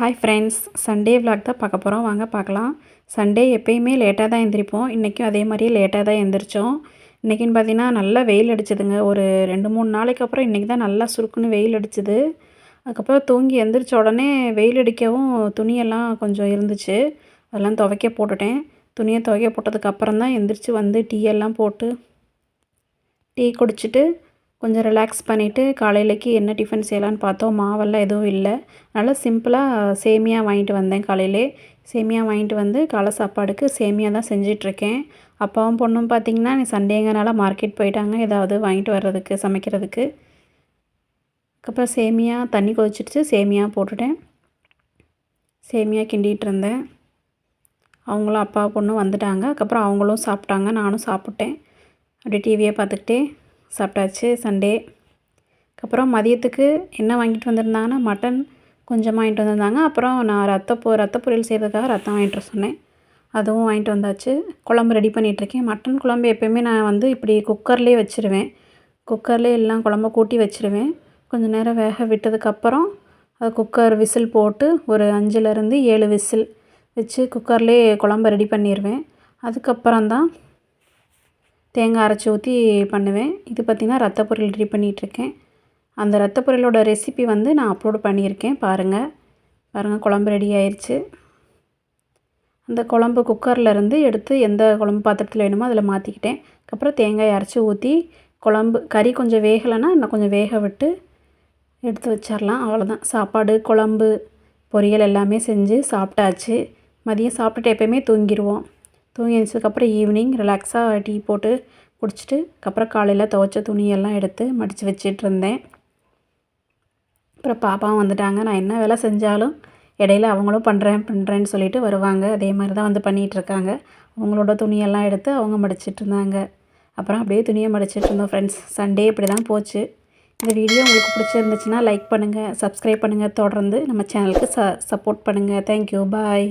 Hi friends Sunday vlog தான் பார்க்க போகிறோம் வாங்க பார்க்கலாம். சண்டே எப்பயுமே லேட்டாக தான் எழுந்திரிப்போம் இன்றைக்கும் அதே மாதிரியே லேட்டாக தான் எழுந்திரிச்சோம் இன்றைக்கின்னு பார்த்தீங்கன்னா நல்லா வெயில் அடிச்சதுங்க. ஒரு ரெண்டு மூணு நாளைக்கு அப்புறம் இன்றைக்கி தான் நல்லா சுருக்குன்னு வெயில் அடிச்சுது. அதுக்கப்புறம் தூங்கி எந்திரிச்ச உடனே வெயில் அடிக்கவும் துணியெல்லாம் கொஞ்சம் இருந்துச்சு. அதெல்லாம் துவைக்க போட்டுட்டேன். துணியை துவைக்க போட்டதுக்கப்புறம் தான் எந்திரிச்சு வந்து டீ எல்லாம் போட்டு டீ குடிச்சிட்டு கொஞ்சம் ரிலாக்ஸ் பண்ணிவிட்டு காலையிலக்கு என்ன டிஃபன் செய்யலான்னு பார்த்தோம். மாவெல்லாம் எதுவும் இல்லை. நல்லா சிம்பிளாக சேமியா வாங்கிட்டு வந்தேன் காலையிலே. சேமியா வாங்கிட்டு வந்து காலை சாப்பாடுக்கு சேமியா தான் செஞ்சிட்ருக்கேன். அப்பாவும் பொண்ணும் பார்த்திங்கன்னா நீ சண்டேங்கனால மார்க்கெட் போயிட்டாங்க. ஏதாவது வாங்கிட்டு வர்றதுக்கு சமைக்கிறதுக்கு. அதுக்கப்புறம் சேமியா தண்ணி கொதிச்சிடுச்சு. சேமியா போட்டுட்டேன். சேமியா கிண்டிகிட்டு இருந்தேன். அவங்களும் அப்பா பொண்ணும் வந்துட்டாங்க. அதுக்கப்புறம் அவங்களும் சாப்பிட்டாங்க. நானும் சாப்பிட்டேன். அப்படியே டிவியை பார்த்துக்கிட்டே. சாப்பிட்டாச்சு சண்டே அப்புறம் மதியத்துக்கு என்ன வாங்கிட்டு வந்திருந்தாங்கன்னா மட்டன் கொஞ்சமாக வாங்கிட்டு வந்திருந்தாங்க. அப்புறம் நான் ரத்த பொ ரத்த பொரியல் செய்கிறதுக்காக ரத்தம் வாங்கிட்டு சொன்னேன். அதுவும் வாங்கிட்டு வந்தாச்சு. குழம்பு ரெடி பண்ணிகிட்ருக்கேன் மட்டன் குழம்பு எப்போயுமே நான் வந்து இப்படி குக்கர்லேயே வச்சுருவேன். குக்கர்லேயே எல்லாம் குழம்ப கூட்டி வச்சுருவேன். கொஞ்சம் நேரம் வேக விட்டதுக்கப்புறம் அது குக்கர் விசில் போட்டு ஒரு அஞ்சுலேருந்து ஏழு விசில் வச்சு குக்கர்லேயே குழம்ப ரெடி பண்ணிடுவேன் அதுக்கப்புறம் தான் தேங்காய் அரைச்சி ஊற்றி பண்ணுவேன். இது பார்த்திங்கன்னா ரத்த பொரியல் ரெடி பண்ணிகிட்ருக்கேன் அந்த ரத்த பொரியலோட ரெசிபி வந்து நான் அப்லோட் பண்ணியிருக்கேன். பாருங்கள் பாருங்கள் குழம்பு ரெடி ஆயிடுச்சு அந்த குழம்பு குக்கரில் இருந்து எடுத்து எந்த குழம்பு பாத்திரத்தில் வேணுமோ அதில் மாற்றிக்கிட்டேன் அதுக்கப்புறம் தேங்காய் அரைச்சி ஊற்றி குழம்பு கறி கொஞ்சம் வேகலைன்னா இன்னும் கொஞ்சம் வேக விட்டு எடுத்து வச்சிடலாம் அவ்வளோதான் சாப்பாடு குழம்பு பொரியல் எல்லாமே செஞ்சு சாப்பிட்டாச்சு. மதியம் சாப்பிட்டுட்டு எப்போயுமே தூங்கிடுவோம் தூங்கி எழுந்ததுக்கப்புறம் ஈவினிங் ரிலாக்ஸாக டீ போட்டு குடிச்சிட்டு அப்புறம் காலையில் துவைச்ச துணியெல்லாம் எடுத்து மடித்து வச்சிட்டு இருந்தேன். அப்புறம் பாப்பாவும் வந்துட்டாங்க. நான் என்ன வேலை செஞ்சாலும் இடையில அவங்களும் பண்ணுறேன் பண்ணுறேன்னு சொல்லிட்டு வருவாங்க. அதே மாதிரி தான் வந்து பண்ணிகிட்ருக்காங்க அவங்களோட துணியெல்லாம் எடுத்து அவங்க மடிச்சிட்டு இருந்தாங்க. அப்புறம் அப்படியே துணியை மடிச்சிட்டு இருந்தோம் ஃப்ரெண்ட்ஸ் சண்டே இப்படி தான் போச்சு. இந்த வீடியோ உங்களுக்கு பிடிச்சிருந்துச்சுன்னா லைக் பண்ணுங்கள் சப்ஸ்கிரைப் பண்ணுங்கள் தொடர்ந்து நம்ம சேனலுக்கு ச சப்போர்ட் பண்ணுங்கள் தேங்க்யூ பாய்